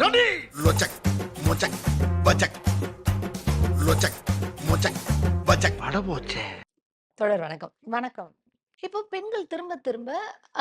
Ready லொச்சக் மொச்சக் பச்சக் லொச்சக் மொச்சக் பச்சக் பட போச்சே. தொடர் வணக்கம். வணக்கம். இப்போ பெண்கள் திரும்ப திரும்ப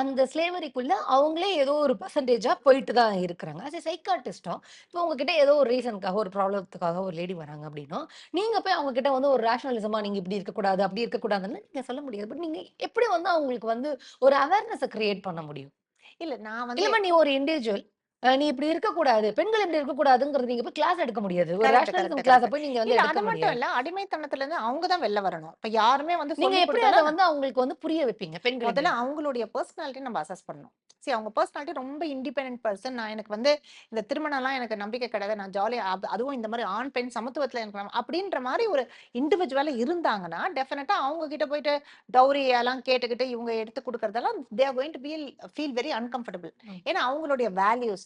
அந்த ஸ்லேவரிக்குள்ள அவங்களே ஏதோ ஒரு பர்சன்டேஜா போயிட்டு தான் இருக்கிறாங்க. As a சைக்காட்டிஸ்டும் இப்போ உங்ககிட்ட ஏதோ ஒரு ரீசனுக்காக ஒரு ப்ராப்ளத்துக்காக ஒரு லேடி வராங்க அப்படின்னா நீங்க போய் அவங்க கிட்ட வந்து ஒரு ரேஷனலிசமா நீங்க இப்படி இருக்கக்கூடாது அப்படி இருக்கக்கூடாதுன்னு நீங்க சொல்ல முடியாது. பட் நீங்க எப்படி வந்து அவங்களுக்கு வந்து ஒரு அவேர்னஸை கிரியேட் பண்ண முடியும்? இல்ல நான் வந்து நீ ஒரு இண்டிவிஜுவல் நீ இப்படி இருக்கக்கூடாது. பெண்கள் இப்படி இருக்கக்கூடாதுங்கிறது நீங்க போய் கிளாஸ் எடுக்க முடியாது. ஒரு ரேஷனலிசம் கிளாஸ. போய் நீங்க வந்து அது மட்டும் இல்ல. அடிமைத்தனத்துல இருந்து அவங்க தான் வெளில வரணும். இப்ப யாருமே வந்து நீங்க எப்படி அதை வந்து அவங்களுக்கு வந்து புரிய வைப்பீங்க? பெண்கள் முதல்ல அவங்களுடைய பர்சனாலிட்டி நம்ம அசஸ் பண்ணணும். சரி அவங்க பர்சனாலிட்டி ரொம்ப இண்டிபெண்டன்ட் பர்சன் நான் எனக்கு வந்து இந்த திருமணம்லாம் எனக்கு நம்பிக்கை கிடையாது. நான் ஜாலியா அதுவும் இந்த மாதிரி ஆண் பெண் சமத்துவத்துல எனக்கு அப்படின்ற மாதிரி ஒரு இண்டிவிஜுவலா இருந்தாங்கன்னா டெஃபினட்டா அவங்க கிட்ட போயிட்டு டௌரி எல்லாம் கேட்டுக்கிட்டு இவங்க எடுத்து கொடுக்கறதெல்லாம் they are going to feel feel very uncomfortable. ஏன்னா அவங்களுடைய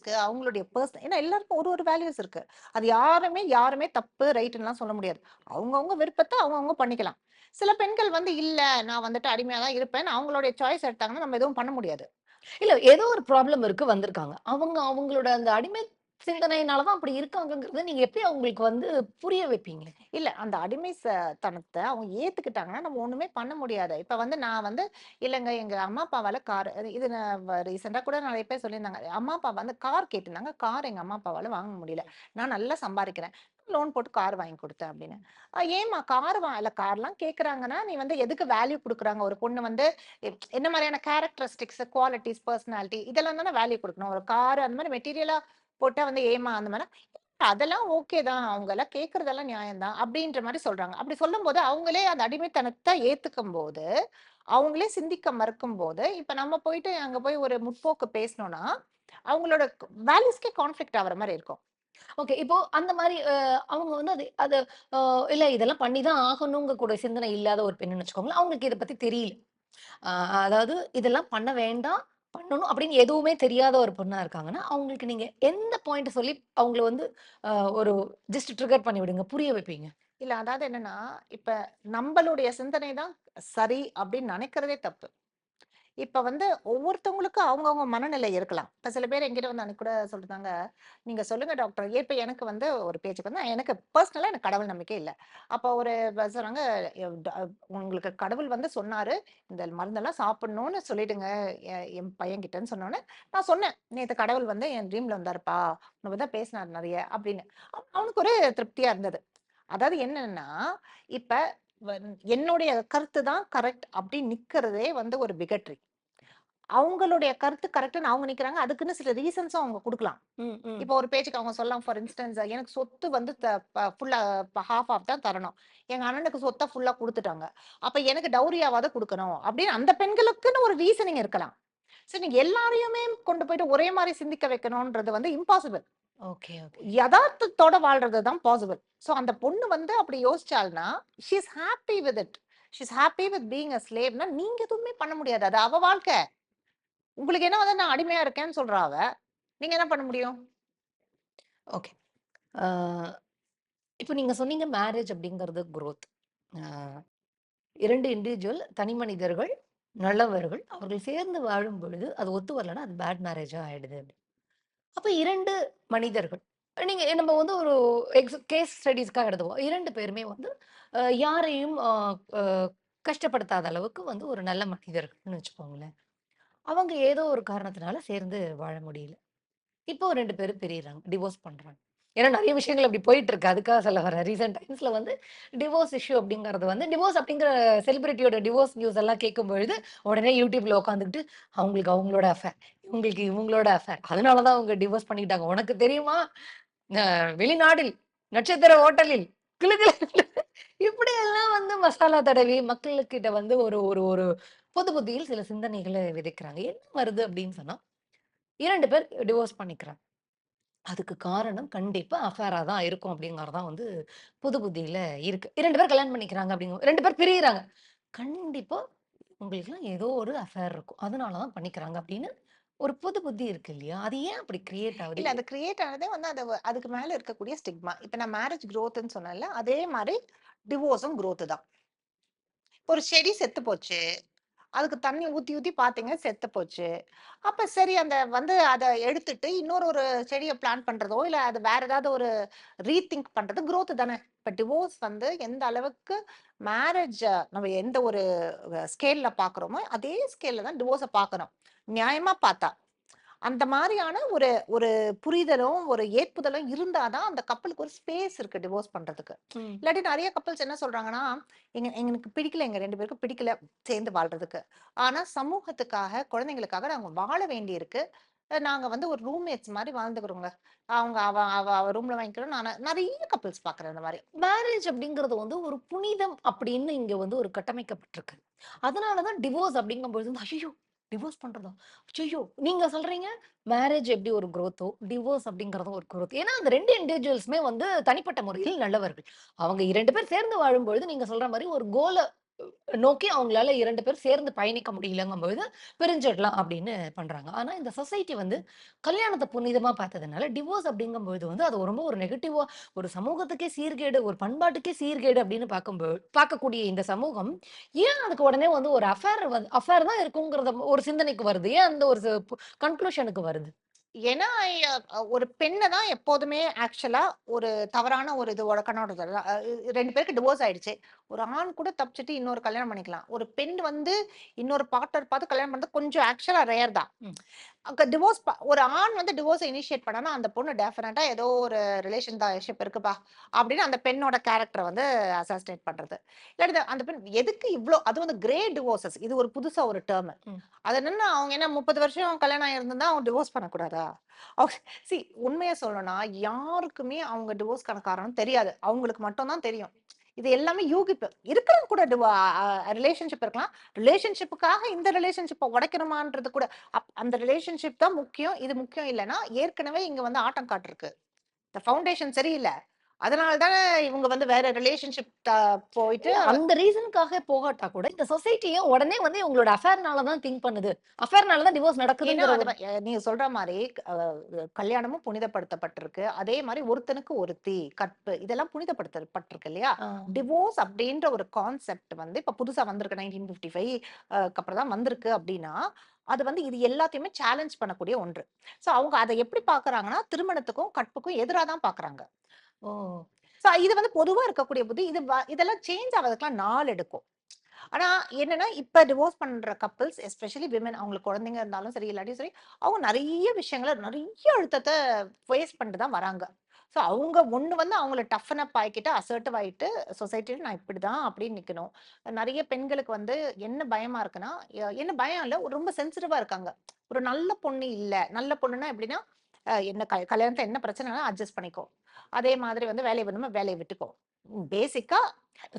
வேல்யூஸ்க்கு அவங்களுடைய பர்சன் ஏன்னா எல்லாருக்கும் ஒரு ஒரு வேல்யூஸ் இருக்கு. அது யாருமே யாருமே தப்பு ரைட்டுலாம் சொல்ல முடியாது. அவங்கவுங்க விருப்பத்தை அவங்கவுங்க பண்ணிக்கலாம். சில பெண்கள் வந்து இல்ல நான் வந்துட்டு அடிமையா தான் இருப்பேன். அவங்களுடைய சாய்ஸ் எடுத்தாங்கன்னா நம்ம எதுவும் பண்ண முடியாது. இல்ல ஏதோ ஒரு ப்ராப்ளம் இருக்கு வந்திருக்காங்க. அவங்க அவங்களோட அந்த அடிமை சிந்தனையினாலதான் அப்படி இருக்காங்கங்கிறத நீங்க எப்படி அவங்களுக்கு வந்து புரிய வைப்பீங்க? இல்ல அந்த அடிமை ச தனத்தை அவங்க ஏத்துக்கிட்டாங்கன்னா நம்ம ஒண்ணுமே பண்ண முடியாது. இப்ப வந்து நான் வந்து இல்லைங்க எங்க அம்மா அப்பாவால கார் இது ரீசெண்டா கூட நிறைய பேர் சொல்லியிருந்தாங்க. அம்மா அப்பா வந்து கார் கேட்டிருந்தாங்க. கார் எங்க அம்மா அப்பாவால வாங்க முடியல. நான் நல்லா சம்பாதிக்கிறேன் லோன் போட்டு கார் வாங்கி கொடுத்தேன் அப்படின்னு. ஏமா ஏம்மா கார் வா இல்ல கார்லாம் கேக்குறாங்கன்னா நீ வந்து எதுக்கு வேல்யூ கொடுக்குறாங்க? ஒரு பொண்ணு வந்து என்ன மாதிரியான கேரக்டரிஸ்டிக்ஸ் குவாலிட்டிஸ் பர்சனாலிட்டி இதெல்லாம் தானே வேல்யூ கொடுக்கணும். ஒரு கார் அந்த மாதிரி மெட்டீரியலா போட்டா வந்து ஏமா அந்த மாதிரி அதெல்லாம் ஓகே தான் அவங்க எல்லாம் கேக்குறதெல்லாம் நியாயம்தான் அப்படின்ற மாதிரி சொல்றாங்க அப்படி சொல்லும் போது அவங்களே அந்த அடிமைத்தனத்தை ஏத்துக்கும் போது அவங்களே சிந்திக்க மறுக்கும் போது இப்ப நம்ம போயிட்டு அங்க போய் ஒரு முற்போக்கு பேசணும்னா அவங்களோட வேல்யூஸ்க்கே கான்ஃபிளிக்ட் ஆகிற மாதிரி இருக்கும் ஓகே. இப்போ அந்த மாதிரி அவங்க வந்து அது அது இல்ல இதெல்லாம் பண்ணி தான் ஆகணுங்க கூட சிந்தனை இல்லாத ஒரு பெண்ணுன்னு வச்சுக்கோங்களேன். அவங்களுக்கு இதை பத்தி தெரியல. அதாவது இதெல்லாம் பண்ண வேண்டாம், பண்ணணும் அப்படின்னு எதுவுமே தெரியாத ஒரு பொண்ணா இருக்காங்கன்னா, அவங்களுக்கு நீங்க எந்த பாயிண்ட் சொல்லி அவங்கள வந்து ஒரு ஜஸ்ட் ட்ரிகர் பண்ணி விடுங்க. புரிய வைப்பீங்க? இல்ல அதாவது என்னன்னா இப்ப நம்மளுடைய சிந்தனை தான் சரி அப்படின்னு நினைக்கிறதே தப்பு இப்போ வந்து ஒவ்வொருத்தவங்களுக்கும் அவங்கவுங்க மனநிலை இருக்கலாம். இப்போ சில பேர் என்கிட்ட வந்து அன்னைக்கு கூட சொல்றாங்க நீங்கள் சொல்லுங்கள் டாக்டர். இப்போ எனக்கு வந்து ஒரு பேச்சுக்கு வந்து எனக்கு பர்சனலாக எனக்கு கடவுள் நம்பிக்கை இல்லை. அப்போ ஒரு சொல்கிறாங்க ட- உங்களுக்கு கடவுள் வந்து சொன்னார் இந்த மருந்தெல்லாம் சாப்பிடணும்னு சொல்லிடுங்க என் பையன்கிட்டன்னு சொன்னோன்னே நான் சொன்னேன் நேற்று கடவுள் வந்து என் ட்ரீமில் வந்தாருப்பா உனக்கு தான் பேசினார் நிறைய அப்படின்னு. அவனுக்கு ஒரு திருப்தியாக இருந்தது. அதாவது என்னன்னா இப்போ என்னுடைய கருத்து தான் கரெக்ட் அப்படின்னு நிக்கிறதே வந்து ஒரு பிகட்ரி அவங்களுடைய கருத்து கரெக்ட்னு அவங்க நிக்கிறாங்க. அதுக்குன்னு சில ரீசன்ஸும் அவங்க கொடுக்கலாம். இப்போ ஒரு பேச்சுக்கு அவங்க சொல்லலாம். ஃபார் இன்ஸ்டன்ஸ் எனக்கு சொத்து வந்து ஃபுல்லா ஹாஃப் ஆஃப் தான் தரணும். எங்க அண்ணனுக்கு சொத்தை ஃபுல்லா கொடுத்துட்டாங்க. அப்ப எனக்கு டௌரியாவாத கொடுக்கணும். அப்படின்னு அந்த பெண்களுக்குன்னு ஒரு ரீசனிங் இருக்கலாம். சரி நீங்க எல்லாரையுமே கொண்டு போயிட்டு ஒரே மாதிரி சிந்திக்க வைக்கணும்ன்றது வந்து இம்பாசிபிள் ஓகே, ஓகே. யதார்த்தத்தோட வாழ்றது தான் பாசிபிள் ஸோ அந்த பொண்ணு வந்து அப்படி யோசிச்சால்னா she is happy with it she is happy with being a ஸ்லேவ்னா நீங்க எதுவுமே பண்ண முடியாது. அது அவ வாழ்க்கை. உங்களுக்கு என்ன வந்து நான் அடிமையா இருக்கேன்னு சொல்றாவ நீங்க என்ன பண்ண முடியும் ஓகே. இப்போ நீங்க சொன்னீங்க மேரேஜ் அப்படிங்கிறது குரோத். இரண்டு இண்டிவிஜுவல் தனி மனிதர்கள், நல்லவர்கள் அவர்கள் சேர்ந்து வாழும் பொழுது அது ஒத்து வரலன்னா அது பேட் மேரேஜா ஆயிடுது. அப்படி. அப்ப இரண்டு மனிதர்கள் நீங்க நம்ம வந்து ஒரு எக்ஸ் கேஸ் ஸ்டடீஸ்க்காக எடுத்துவோம் இரண்டு பேருமே வந்து யாரையும் கஷ்டப்படுத்தாத அளவுக்கு வந்து ஒரு நல்ல மனிதர்கள்னு வச்சுக்கோங்களேன். அவங்க ஏதோ ஒரு காரணத்தினால சேர்ந்து வாழ முடியல. இப்போ ரெண்டு பேரும் பிரியறாங்க. டிவோர்ஸ் பண்றாங்க. ஏன்னா நிறைய விஷயங்கள் அப்படி போயிட்டு இருக்கு. அதுக்காக சொல்ல வர ரீசென்ட் டைம்ஸ்ல வந்து டிவோர்ஸ் இஷ்யூ அப்படிங்கிறது வந்து டிவோர்ஸ் அப்படிங்கிற செலிபிரிட்டியோட டிவோர்ஸ் நியூஸ் எல்லாம் கேட்கும்பொழுது, உடனே யூடியூப்ல உட்காந்துக்கிட்டு அவங்களுக்கு அவங்களோட அஃபேர், இவங்களுக்கு இவங்களோட அஃபேர். அதனால தான் அவங்க டிவோர்ஸ் பண்ணிக்கிட்டாங்க. உனக்கு தெரியுமா? வெளிநாடில், நட்சத்திர ஹோட்டலில், இப்படி இப்படியெல்லாம் வந்து மசாலா தடவி மக்களுக்கிட்ட வந்து ஒரு ஒரு ஒரு பொது புத்தியில் சில சிந்தனைகளை விதைக்கிறாங்க. என்ன வருது அப்படின்னு சொன்னா, இரண்டு பேர் டிவோர்ஸ் பண்ணிக்கிறாங்க. அதுக்கு காரணம் கண்டிப்பா அஃபேரா தான் இருக்கும் அப்படிங்கிறது தான் வந்து புது புத்தியில இருக்கு. இரண்டு பேர் கல்யாணம் பண்ணிக்கிறாங்க அப்படிங்க ரெண்டு பேர் பிரியறாங்க. கண்டிப்பா உங்களுக்குலாம் ஏதோ ஒரு அஃபேர் இருக்கும். அதனால தான் பண்ணிக்கிறாங்க அப்படின்னு ஒரு பொது புத்தி இருக்கு இல்லையா? அது ஏன் அப்படி கிரியேட் ஆகுது? இல்ல அது கிரியேட் ஆனதே வந்து அது அதுக்கு மேல இருக்கக்கூடிய ஸ்டிக்மா இப்ப நான் மேரேஜ் growthன்னு சொன்னேன்ல அதே மாதிரி டிவோர்ஸும் growth தான் ஒரு செடி செத்து போச்சு அதுக்கு தண்ணி ஊத்தி ஊத்தி பார்த்தீங்க செத்து போச்சு. அப்ப சரி அந்த வந்து அதை எடுத்துட்டு இன்னொரு ஒரு செடியை பிளான் பண்றதோ, இல்ல அது வேற ஏதாவது ஒரு ரீதிங்க் பண்றது குரோத் தானே. இப்ப டிவோர்ஸ் வந்து எந்த அளவுக்கு மேரேஜ் நம்ம எந்த ஒரு ஸ்கேலில் ஸ்கேல்ல பார்க்குறோமோ, அதே ஸ்கேல்ல தான் டிவோர்ஸை பார்க்கணும். நியாயமா பார்த்தா. அந்த மாரியான ஒரு ஒரு புரிதலும், ஒரு ஏற்புதலும் இருந்தா தான் அந்த கப்பிளுக்கு ஒரு ஸ்பேஸ் இருக்கு டிவோர்ஸ் பண்றதுக்கு. இல்லாட்டி நெறைய கப்பிள்ஸ் என்ன சொல்றாங்கன்னா, எங்க எங்களுக்கு பிடிக்கல எங்க 2 பேருக்கும் பிடிக்கல சேர்ந்து வாழ்றதுக்கு. ஆனா சமூகத்துக்காக, குழந்தைங்களுக்காக நாங்க வாழ வேண்டியிருக்கு. அ நாங்க வந்து ஒரு ரூம்மேட்ஸ் மாரி வாழ்ந்துக்கிறோங்க. அவங்க அவ அவ அவ ரூம்ல வாங்கிக்கிறோம். நானு நெறைய கப்பிள்ஸ் பார்க்குறேன் இந்த மாரி. மேரேஜ் அப்படிங்கிறது வந்து ஒரு புனிதம் அப்படின்னு இங்க வந்து ஒரு கட்டமைக்கப்பட்டிருக்கு. அதனால தான் டிவோர்ஸ் அப்படிங்கும்பொழுது வந்து, ஐய்யய்யோ! டிவோர்ஸ் பண்றதா? ஐயோ நீங்க சொல்றீங்க மேரேஜ் எப்படி ஒரு குரோத்தோ, டிவோர்ஸ் அப்படிங்கிறதும் ஒரு குரோத். ஏன்னா அந்த ரெண்டு இண்டிவிஜுவல்ஸுமே வந்து தனிப்பட்ட முறையில் நல்லவர்கள். அவங்க இரண்டு பேர் சேர்ந்து வாழும்பொழுது நீங்க சொல்ற மாதிரி ஒரு கோலை நோக்கி அவங்களால இரண்டு பேர் சேர்ந்து பயணிக்க முடியலங்கும்பொழுது பிரிஞ்சிடலாம் அப்படின்னு பண்றாங்க. ஆனா இந்த சொசைட்டி வந்து கல்யாணத்தை புனிதமா பார்த்ததுனால, டிவோர்ஸ் அப்படிங்கும்பொழுது வந்து அது ரொம்ப ஒரு நெகட்டிவா ஒரு சமூகத்துக்கே சீர்கேடு, ஒரு பண்பாட்டுக்கே சீர்கேடு அப்படின்னு பார்க்கும்போது பார்க்கக்கூடிய இந்த சமூகம், ஏன் அதுக்கு உடனே வந்து ஒரு அஃபேர் வந்து அஃபேர் தான் இருக்குங்கிறத ஒரு சிந்தனைக்கு வருது? ஏன் அந்த ஒரு கன்க்ளூஷனுக்கு வருது? ஏன்னா, ஒரு பெண்ண தான் எப்போதுமே ஆக்சுவலா ஒரு தவறான ஒரு கண்ணோட்டத்துல அ 2 பேருக்கு டிவோர்ஸ் ஆயிடுச்சு. ஒரு ஆண் கூட தப்பிச்சுட்டு இன்னொரு கல்யாணம் பண்ணிக்கலாம். ஒரு பெண் வந்து இன்னொரு பார்ட்னர் பார்த்து கல்யாணம் பண்றது கொஞ்சம் ஆக்சுவலா ரேர் தான். டிவோர்ஸ் ஒரு ஆண் வந்து டிவோர்ஸ இனிஷியேட் பண்ணானா, அந்த பொண்ணு டெஃபினட்டா ஏதோ ஒரு ரிலேஷன்ஷிப் இருக்குப்பா, அப்படின்னு அந்த பெண்ணோட கேரக்டர வந்து அசாசினேட் பண்றது. இல்லாட்டி அந்த பெண் எதுக்கு இவ்ளோ அது வந்து கிரே டிவோர்ஸஸ் இது ஒரு புதுசா ஒரு டெர்ம். அது என்னன்னா அவங்க என்ன 30 வருஷம் கல்யாணம் ஆயிருந்திருந்தா அவங்க டிவோர்ஸ் பண்ணக்கூடாதா? அவங்க சி உண்மைய சொல்லணும்னா, யாருக்குமே அவங்க டிவோர்ஸ்க்கான காரணம் தெரியாது. அவங்களுக்கு மட்டும் தான் தெரியும். இது எல்லாமே யூகிப்பு. இருக்கிறவங்க கூட ரிலேஷன்ஷிப் இருக்கலாம். ரிலேஷன்ஷிப்புக்காக இந்த ரிலேஷன்ஷிப்பை உடைக்கணுமான்றது கூட அந்த ரிலேஷன்ஷிப் தான் முக்கியம். இது முக்கியம் இல்லன்னா, ஏற்கனவே இங்க வந்து ஆட்டம் காட்டிருக்கு. இந்த ஃபவுண்டேஷன் சரியில்லை அதனால தானே இவங்க வந்து வேற ரிலேஷன்ஷிப் போயிட்டு அந்த ரீசனுக்காக போகாட்டா கூட, இந்த சொசைட்டி ஏன் உடனே வந்து இவங்களோட அஃபேர்னால தான் திங்க் பண்ணுது. அஃபேர்னால தான் டிவோர்ஸ் அ நீங்க சொல்ற அ கல்யாணமும் புனிதப்படுத்தப்பட்டிருக்கு. அதே மாரி ஒருத்தனுக்கு ஒருத்தி, கற்பு இதெல்லாம் புனிதப்படுத்தப்பட்டிருக்கு இல்லையா? டிவோர்ஸ் அப்படின்ற ஒரு கான்செப்ட் வந்து இப்ப புதுசா வந்திருக்கு 1955 அ க்கு அப்புறம் தான் வந்திருக்கு அப்படின்னா, அது வந்து இது எல்லாத்தையுமே சேலஞ்ச் பண்ணக்கூடிய ஒன்று. சோ அவங்க அத எப்படி பார்க்குறாங்கன்னா, திருமணத்துக்கும், கற்புக்கும் எதிரா தான் பார்க்குறாங்க. ஓ! ஸோ இது வந்து பொதுவா இருக்கக்கூடிய புத்தி. இது வ இதெல்லாம் சேஞ்ச் ஆகிறதுக்குலாம் நாள் எடுக்கும். ஆனா என்னன்னா, இப்ப டிவோர்ஸ் பண்ற கப்பிள்ஸ் எஸ்பெஷலி விமன் அவங்களுக்கு குழந்தைங்க இருந்தாலும் சரி, இல்லாட்டியும் சரி, அவங்க நிறைய விஷயங்கள நிறைய அழுத்தத்தை ஃபேஸ் பண்ணிட்டு தான் வராங்க. ஸோ அவங்க ஒன்று வந்து அவங்கள டஃபன் அப் ஆகிக்கிட்டு அசர்ட்டிவ் ஆகிட்டு சொசைட்டியில் நான் இப்படிதான் அப்படின்னு நிற்கணும் நிறைய பெண்களுக்கு வந்து என்ன பயமா இருக்குன்னா, எ என்ன பயம் இல்லை ரொம்ப சென்சிட்டிவாக இருக்காங்க. ஒரு நல்ல பொண்ணு இல்லை நல்ல பொண்ணுன்னா எப்படின்னா, என்ன க கல்யாணத்துல என்ன பிரச்சனைனாலும் அட்ஜஸ்ட் பண்ணிக்கோ. அதே மாதிரி வந்து வேலைய வேணுமா வேலைய விட்டுக்கோ. பேசிக்கா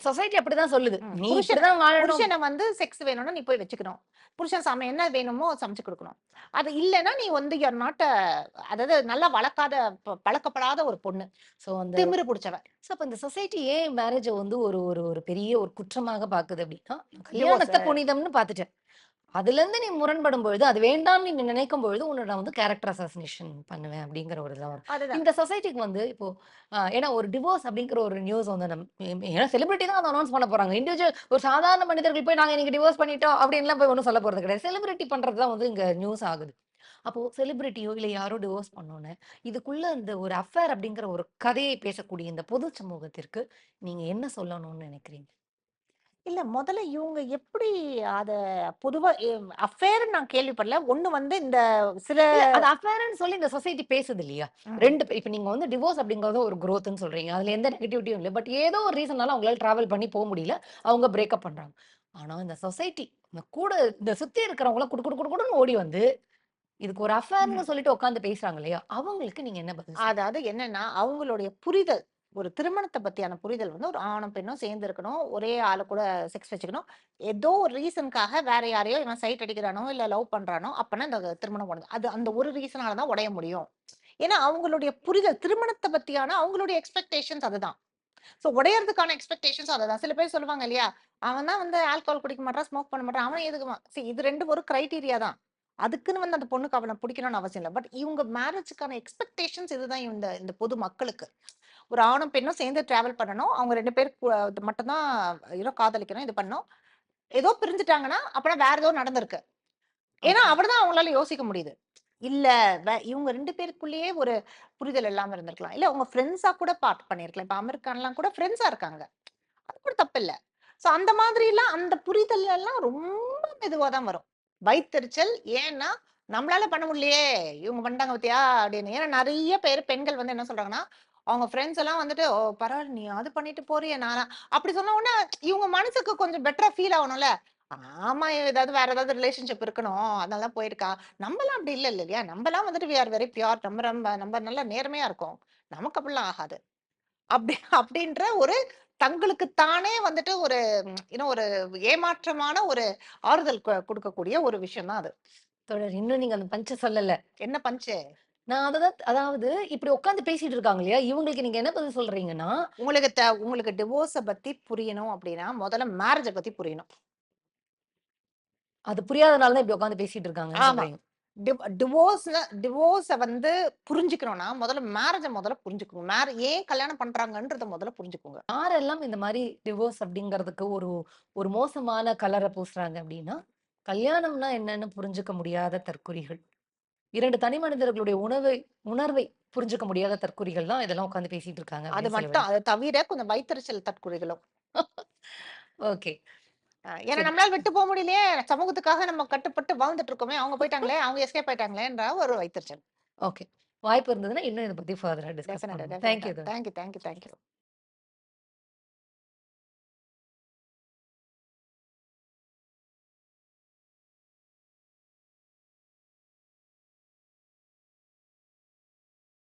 சொசைட்டி அப்படிதான் சொல்லுது. நீ புருஷன் இப்படிதான் வாழணும். புருஷன வந்து செக்ஸ் வேணும்னா நீ போய் வச்சுக்கணும். புருஷன் சம என்ன வேணுமோ சமைச்சு குடுக்கணும். அது இல்லன்னா நீ வந்து யூ ஆர் நாட் அ அதாவது நல்லா வளர்க்காத பழக்கப்படாத ஒரு பொண்ணு. சோ அந்த திமிரு புடிச்சவ. சோ அப்ப இந்த சொசைட்டி ஏன் மேரேஜ வந்து ஒரு ஒரு ஒரு பெரிய ஒரு குற்றமாக பாக்குது அப்படின்னா, கல்யாணத்த புனிதம்னு பாத்துட்டேன். அதுலருந்து நீ முரண்படும் பொழுது, அது வேண்டாம்னு நீ நினைக்கும் பொழுது, உன்ன நான் வந்து கேரக்டர் அசாசினேஷன் பண்ணுவேன் அப்படிங்கிற ஒரு இதா வரும். இந்த சொசைட்டிக்கு வந்து இப்போ ஏன்னா ஒரு டிவோர்ஸ் அப்படிங்கிற ஒரு நியூஸ் வந்து நம் ஏன்னா செலிபிரிட்டி தான் அத அனௌன்ஸ் பண்ண போறாங்க. இண்டிவிஜுவல் ஒரு சாதாரண மனிதர்கள் போய் நாங்க இன்னைக்கு டிவோர்ஸ் பண்ணிட்டோம் அப்படின்லாம் போய் ஒண்ணும் சொல்ல போறது கிடையாது. செலிபிரிட்டி பண்றது தான் வந்து இங்க நியூஸ் ஆகுது. அப்போ செலிபிரிட்டியோ இல்ல யாரோ டிவோர்ஸ் பண்ணோனே, இதுக்குள்ள இந்த ஒரு அஃபேர் அப்படிங்கிற ஒரு கதையை பேசக்கூடிய இந்த பொது சமூகத்திற்கு நீங்க என்ன சொல்லணும்னு நினைக்கிறீங்க? இல்ல முதல்ல இவங்க எப்படி அத பொதுவா எ அஃபேர்ன்னு நான் கேள்விப்படல. ஒண்ணு வந்து இந்த சில அது அஃபேர்ன்னு சொல்லி இந்த சொசைட்டி பேசுது இல்லையா? ம். 2 பே இப்ப நீங்க வந்து டிவோர்ஸ் அப்படிங்கிறது ஒரு குரோத்ன்னு சொல்றீங்க. அதுல எந்த நெகட்டிவிட்டியும் இல்ல. பட் ஏதோ ஒரு ரீசன்னால அவங்களால டிராவல் பண்ணி போ முடியல. அவங்க பிரேக்கப் பண்றாங்க. ஆனா இந்த சொசைட்டி இந்த கூட இந்த சுத்தி இருக்கிறவங்கலாம் குடு குடு குடு குடுன்னு ஓடி வந்து, இதுக்கு ஒரு அஃபேர்ன்னு ம். சொல்லிட்டு உட்கார்ந்து பேசுறாங்க இல்லையா? அவங்களுக்கு நீங்க என்ன பதில்? அதாவது என்னன்னா, அவங்களுடைய புரிதல் ஒரு திருமணத்தை பத்தியான புரிதல் வந்து ஒரு ஆணும், பெண்ணும் சேர்ந்து இருக்கணும். ஒரே ஆளு கூட செக்ஸ் வச்சுக்கணும். ஏதோ ஒரு ரீசனுக்காக வேற யாரையோ இவன் சைட் அடிக்கிறானோ, இல்ல லவ் பண்றானோ, அப்பனா இந்த திருமணம் பண்ணுது. அது அந்த ஒரு ரீசனால தான் உடைய முடியும். ஏன்னா அவங்களுடைய புரிதல் திருமணத்தை பத்தியான அவங்களுடைய எக்ஸ்பெக்டேஷன்ஸ் அதுதான். சோ உடையறதுக்கான எக்ஸ்பெக்டேஷன்ஸ் அதுதான். சில பேர் சொல்லுவாங்க இல்லையா? அவன் தான் வந்து ஆல்கோஹால் குடிக்க மாட்டான் ஸ்மோக் பண்ண மாட்டான் அவனும் எதுக்குமா இது ரெண்டு ஒரு கிரைட்டீரியா தான். அதுக்குன்னு வந்து அந்த பொண்ணுக்கு அவன பிடிக்கணும்னு அவசியம் இல்ல. பட் இவங்க மேரேஜ்க்கான எக்ஸ்பெக்டேஷன்ஸ் இதுதான் இந்த இந்த பொது மக்களுக்கு. ஒரு ஆணும், பெண்ணும் சேர்ந்து டிராவல் பண்ணணும். அவங்க 2 பேர் கு இது மட்டும் தான் யூனோ காதலிக்கணும், இது பண்ணணும். ஏதோ பிரிஞ்சுட்டாங்கன்னா, அப்பன்னா வேற ஏதோ நடந்திருக்கு. ஏன்னா. அப்படிதான் அவங்களால யோசிக்க முடியுது. இல்ல இவங்க 2 பேருக்குள்ளேயே ஒரு புரிதல் இல்லாம இருந்திருக்கலாம். இல்ல அவங்க ஃப்ரெண்ட்ஸா கூட பார்ட் பண்ணியிருக்கலாம். இப்ப அமீர் கான்லாம் கூட ஃப்ரெண்ட்ஸா இருக்காங்க. அது கூட தப்பில்ல. சோ அந்த மாதிரிலாம் அந்த புரிதல் எல்லாம் ரொம்ப மெதுவா தான் வரும். வயித்தெரிச்சல் ஏன்னா, நம்மளால பண்ண முடியலையே! இவங்க பண்ணிட்டாங்க பத்தியா அப்படின்னு. ஏன்னா நிறைய பேர் பெண்கள் வந்து என்ன சொல்றாங்கன்னா, அவங்க ஃப்ரெண்ட்ஸ் எல்லாம் வந்துட்டு, "ஓ பரவாயில்ல நீ அது பண்ணிட்டு போறிய நானா" அப்படி சொன்ன உடனே இவங்க மனசுக்கு கொஞ்சம் பெட்டரா ஃபீல் ஆகணும்ல. ஆமா ஏதாவது வேற ஏதாவது ரிலேஷன்ஷிப் இருக்கணும். அதனால தான் போயிருக்கா. நம்மலாம் அப்படி இல்ல இல்லையா? நம்மலாம் வந்துட்டு வி ஆர் வெரி பியூர். நம்ம ரொம்ப நம்ம நல்லா நேர்மையா இருக்கும் நமக்கு அப்படிலாம் ஆகாது. அப்படி அப்படின்ற ஒரு தங்களுக்கு தானே வந்துட்டு ஒரு இன்னும் ஒரு ஏமாற்றமான ஒரு ஆறுதல் குடுக்கக்கூடிய ஒரு விஷயம் தான் அது. தோழர் இன்னும் நீங்க அந்த பஞ்ச சொல்லல. என்ன பஞ்ச்? நான் அததான் அதாவது இப்படி உட்கார்ந்து பேசிட்டு இருக்காங்க இல்லையா? இவங்களுக்கு நீங்க என்ன பதில் சொல்றீங்கன்னா, உங்களுக்கு த உங்களுக்கு டிவோர்ஸ பத்தி புரியணும் அப்படின்னா, முதல்ல மேரேஜ பத்தி புரியணும். அது புரியாதனால தான் இப்படி உட்கார்ந்து பேசிட்டு ஆமா. சொல்றீங்க. டிவ் டிவோர்ஸ்ல டிவோர்ஸ வந்து புரிஞ்சுக்கணும்னா, முதல்ல மேரேஜ முதல்ல புரிஞ்சுக்கணும். மேர ஏன் கல்யாணம் பண்றாங்கன்றத முதல்ல புரிஞ்சுக்கோங்க. யாரெல்லாம் இந்த மாரி டிவோர்ஸ் அப்படிங்கிறதுக்கு ஒரு ஒரு மோசமான கலர பூசுறாங்க அப்படின்னா, கல்யாணம்னா என்னன்னு புரிஞ்சுக்க முடியாத தற்குறிகள். 2 தனி மனிதர்களுடைய உணவை உணர்வை புரிஞ்சுக்க முடியாத தற்குறிகள் தான் இதெல்லாம் உட்கார்ந்து பேசிட்டு இருக்காங்க அது மட்டும். அத தவிர கொஞ்சம் வயித்தெரிச்சல் தற்குறிகளும். ஓகே. ஏன்னா. நம்மளால விட்டு போ முடியலையே! சமூகத்துக்காக நம்ம கட்டுப்பட்டு வாழ்ந்துட்டு இருக்கோமே! அவங்க போய்ட்டாங்களே! அவங்க எஸ்கேப் ஆயிட்டாங்களேன்ற ஒரு வயித்தெரிச்சல். ஓகே. வாய்ப்பு இருந்ததுன்னா இன்னும் இத பத்தி ஃபர்தரா டிஸ்கஸ் பண்ணுவோம். தேங்க் டெஃபினட்டா. யூ தோழர்.